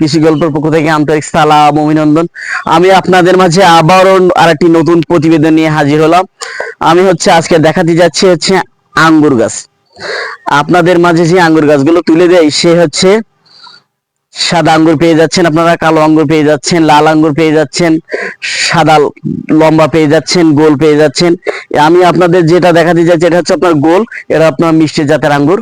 কৃষি গল্পের পক্ষ থেকে আন্তরিক সালাম, অভিনন্দন। আমি আপনাদের মাঝে আবারও আরেকটি নতুন প্রতিবেদন নিয়ে হাজির হলাম। আমি হচ্ছে আজকে দেখাতে যাচ্ছি হচ্ছে আঙ্গুর গাছ। আপনাদের মাঝে যে আঙ্গুর গাছগুলো তুলে দেয়, সে হচ্ছে সাদা আঙ্গুর পেয়ে যাচ্ছেন আপনারা, কালো আঙ্গুর পেয়ে যাচ্ছেন, লাল আঙ্গুর পেয়ে যাচ্ছেন, সাদা লম্বা পেয়ে যাচ্ছেন, গোল পেয়ে যাচ্ছেন। আমি আপনাদের যেটা দেখাতে যাচ্ছি, এটা হচ্ছে আপনার গোল, এটা আপনার মিষ্টি জাতের আঙ্গুর।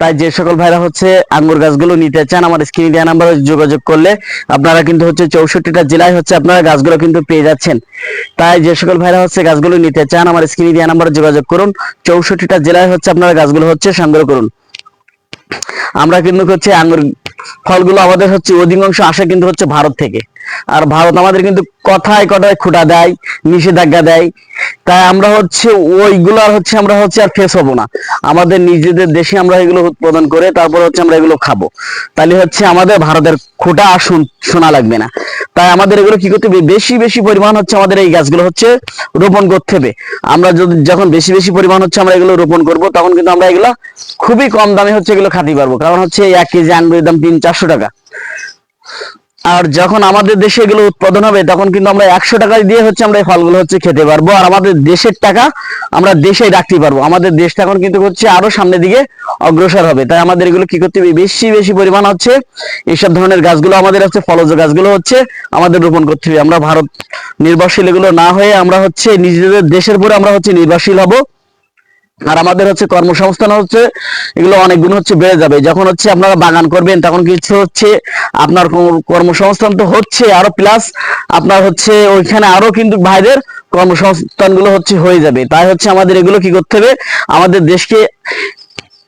তাই যে সকল ভাইরা হচ্ছে আঙ্গুর গাছগুলো নিতে চান, আমার স্ক্রিনে দেওয়া নাম্বারে যোগাযোগ করলে আপনারা কিন্তু হচ্ছে চৌষট্টিটা জেলায় হচ্ছে আপনারা গাছগুলো কিন্তু পেয়ে যাচ্ছেন। তাই যে সকল ভাইরা হচ্ছে গাছগুলো নিতে চান, আমার স্ক্রিনে দেওয়া নাম্বারে যোগাযোগ করুন, চৌষট্টিটা জেলায় হচ্ছে আপনারা গাছগুলো হচ্ছে সংগ্রহ করুন। আমরা কিন্তু হচ্ছে আঙ্গুর ফলগুলো আমাদের হচ্ছে অধিকাংশ আসে কিন্তু হচ্ছে ভারত থেকে। আর ভারত আমাদের কিন্তু কথায় কথায় খুঁটা দেয়, নিষেধাজ্ঞা দেয়। তাই আমরা হচ্ছে ওইগুলো হচ্ছে আমরা হচ্ছে আর ফেস হব না। আমাদের নিজেদের দেশে আমরা এগুলো উৎপাদন করে তারপর হচ্ছে আমরা এগুলো খাব। তাহলে হচ্ছে আমাদের ভারতের খোটা আর শুন- লাগবে না। তাই আমাদের এগুলো কি করতে হবে? বেশি বেশি পরিমাণ হচ্ছে আমাদের এই গাছগুলো হচ্ছে রোপণ করতে হবে। আমরা যদি, যখন বেশি বেশি পরিমাণ হচ্ছে আমরা এগুলো রোপণ করব, তখন কিন্তু আমরা এগুলো খুবই কম দামে হচ্ছে এগুলো খাতে পারব। কারণ হচ্ছে এক কেজি আঙ্গুরের দাম তিন, চারশো টাকা। আর যখন আমাদের দেশে এগুলো উৎপাদন হবে, তখন কিন্তু আমরা একশো টাকা দিয়ে হচ্ছে আমরা এই ফলগুলো হচ্ছে খেতে পারব। আর আমাদের দেশের টাকা আমরা দেশে রাখতে পারব। আমাদের দেশটা এখন কিন্তু হচ্ছে আরও সামনের দিকে অগ্রসর হবে। তাই আমাদের এগুলো কি করতে হবে? বেশি বেশি পরিমাণ হচ্ছে এইসব ধরনের গাছগুলো, আমাদের হচ্ছে ফলজ গাছগুলো হচ্ছে আমাদের রোপণ করতে হবে। আমরা ভারত নির্ভরশীল এগুলো না হয়ে আমরা হচ্ছে নিজেদের দেশের উপরে আমরা হচ্ছে নির্ভরশীল হব। আর আমাদের হচ্ছে কর্মসংস্থান হচ্ছে, এগুলো অনেক গুণ হচ্ছে বেড়ে যাবে। যখন হচ্ছে আপনারা বাগান করবেন, তখন কিছু হচ্ছে আপনার কর্মসংস্থান তো হচ্ছে আরও প্লাস আপনার হচ্ছে ওইখানে আরও কিন্তু ভাইদের কর্মসংস্থানগুলো হচ্ছে হয়ে যাবে। তাই হচ্ছে আমাদের এগুলো কি করতে হবে? আমাদের দেশকে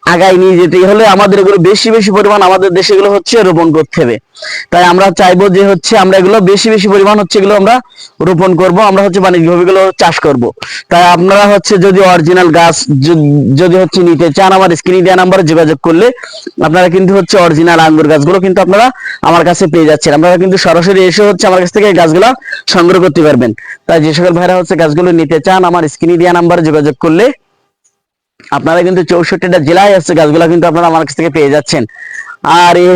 আগায় নিয়ে যেতে হলে আমাদের এগুলো বেশি বেশি পরিমাণ আমাদের দেশে এগুলো হচ্ছে রোপণ করতে হবে। তাই আমরা চাইব যে হচ্ছে আমরা এগুলো বেশি বেশি পরিমাণ হচ্ছে এগুলো আমরা রোপণ করব, আমরা হচ্ছে বাণিজ্যিকভাবে এগুলো চাষ করব। তাই আপনারা হচ্ছে যদি অরিজিনাল গাছ যদি হচ্ছে নিতে চান আমার স্ক্রিনে দেওয়া নাম্বারে যোগাযোগ করলে আপনারা কিন্তু হচ্ছে অরিজিনাল আঙ্গুর গাছগুলো কিন্তু আপনারা আমার কাছে পেয়ে যাচ্ছেন। আপনারা কিন্তু সরাসরি এসে হচ্ছে আমার কাছ থেকে এই গাছগুলো সংগ্রহ করতে পারবেন। তাই যে সকল ভাইরা হচ্ছে গাছগুলো নিতে চান আমার স্ক্রিনে দেওয়া নাম্বারে যোগাযোগ করলে আপনারা কিন্তু চৌষট্টিটা জেলায় আছে গাছগুলো কিন্তু আপনারা আমার কাছ থেকে পেয়ে যাচ্ছেন। আর এই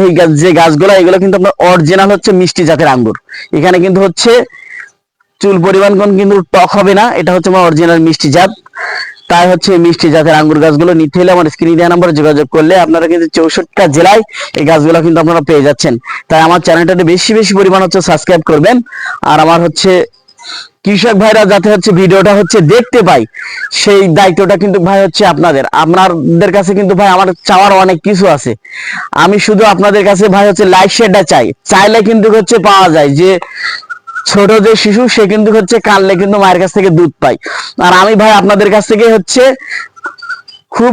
যে গাছগুলো, এগুলো কিন্তু আপনার অরিজিনাল হচ্ছে মিষ্টি জাতের আঙ্গুর। এখানে কিন্তু হচ্ছে চুল পরিমাণ কোন কিন্তু টক হবে না, এটা হচ্ছে আমার অরিজিনাল মিষ্টি জাত। তাই হচ্ছে মিষ্টি জাতের আঙ্গুর গাছগুলো নিতে হলে আমার স্ক্রিনে দেওয়া নাম্বারে যোগাযোগ করলে আপনারা কিন্তু চৌষট্টিটা জেলায় এই গাছগুলো কিন্তু আপনারা পেয়ে যাচ্ছেন। তাই আমার চ্যানেলটাতে বেশি বেশি পরিমাণ হচ্ছে সাবস্ক্রাইব করবেন। আর আমার হচ্ছে কৃষক ভাইরা যাতে হচ্ছে ভিডিওটা হচ্ছে দেখতে পাই সেই দায়িত্বটা কিন্তু ভাই হচ্ছে আপনাদের। আপনাদের কাছে কিন্তু ভাই আমার চাওয়ার অনেক কিছু আছে। আমি শুধু আপনাদের কাছে ভাই হচ্ছে লাইক শেয়ারটা চাই। চাইলে কিন্তু হচ্ছে পাওয়া যায় যে, ছোট যে শিশু, সে কিন্তু হচ্ছে কানলে কিন্তু মায়ের কাছ থেকে দুধ পায়। আর আমি ভাই আপনাদের কাছ থেকে হচ্ছে খুব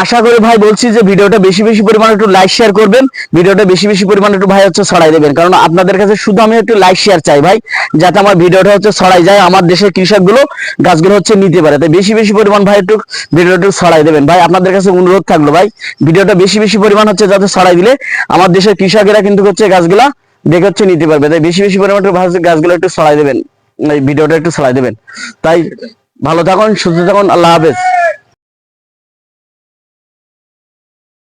আশা করি ভাই বলছি যে ভিডিওটা বেশি বেশি পরিমাণে একটু লাইক শেয়ার করবেন। ভিডিওটা বেশি বেশি পরিমাণে একটু ভাই হচ্ছে ছড়াই দেবেন। কারণ আপনাদের কাছে শুধু আমি একটু লাইক শেয়ার চাই ভাই, যাতে আমার ভিডিওটা হচ্ছে ছড়াই যায়, আমার দেশের কৃষকগুলো গাছগুলো হচ্ছে নিতে পারে। তাই বেশি বেশি পরিমাণ ভাই একটু ভিডিওটা একটু ছড়াই দেবেন। ভাই, আপনাদের কাছে অনুরোধ থাকল ভাই, ভিডিওটা বেশি বেশি পরিমাণ হচ্ছে যাতে ছড়াই দিলে আমার দেশের কৃষকেরা কিন্তু হচ্ছে গাছগুলা দেখে হচ্ছে নিতে পারবে। তাই বেশি বেশি পরিমাণে গাছগুলো একটু ছড়াই দেবেন। ভিডিওটা একটু ছড়াই দেবেন। তাই ভালো থাকুন, সুস্থ থাকুন, আল্লাহ হাফেজ।